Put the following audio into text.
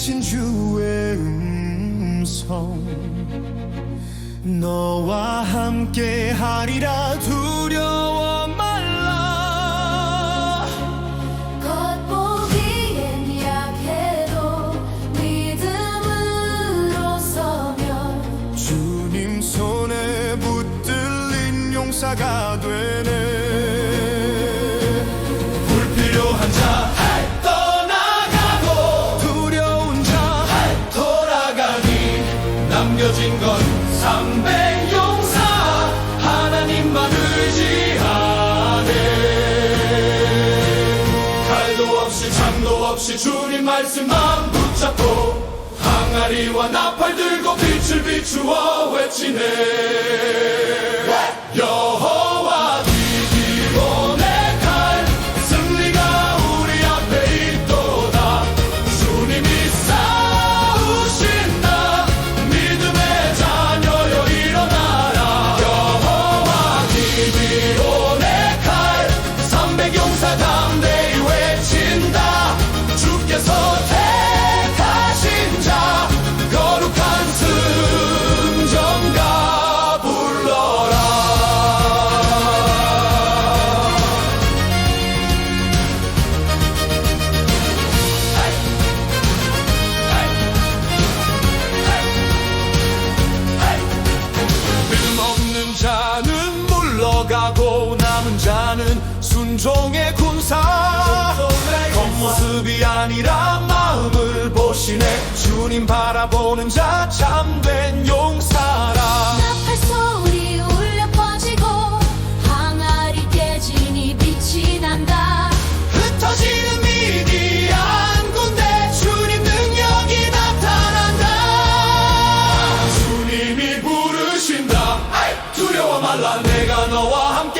맺힌 주의 음성. 너와 함께 하리라 두려워 말라. 겉보기엔 약해도 믿음으로 서면 주님 손에 붙들린 용사가 되네. 남겨진 건 삼백용사 하나님만 의지하네. 칼도 없이 창도 없이 주님 말씀만 붙잡고 항아리와 나팔 들고 빛을 비추어 외치네. 여호 순종의 군사. 겉모습이 아니라 마음을 보시네. 주님 바라보는 자 참된 용사라. 나팔 소리 울려 퍼지고 항아리 깨지니 빛이 난다. 흩어지는 미디안 군대 주님 능력이 나타난다. 주님이 부르신다. 두려워 말라. 내가 너와 함께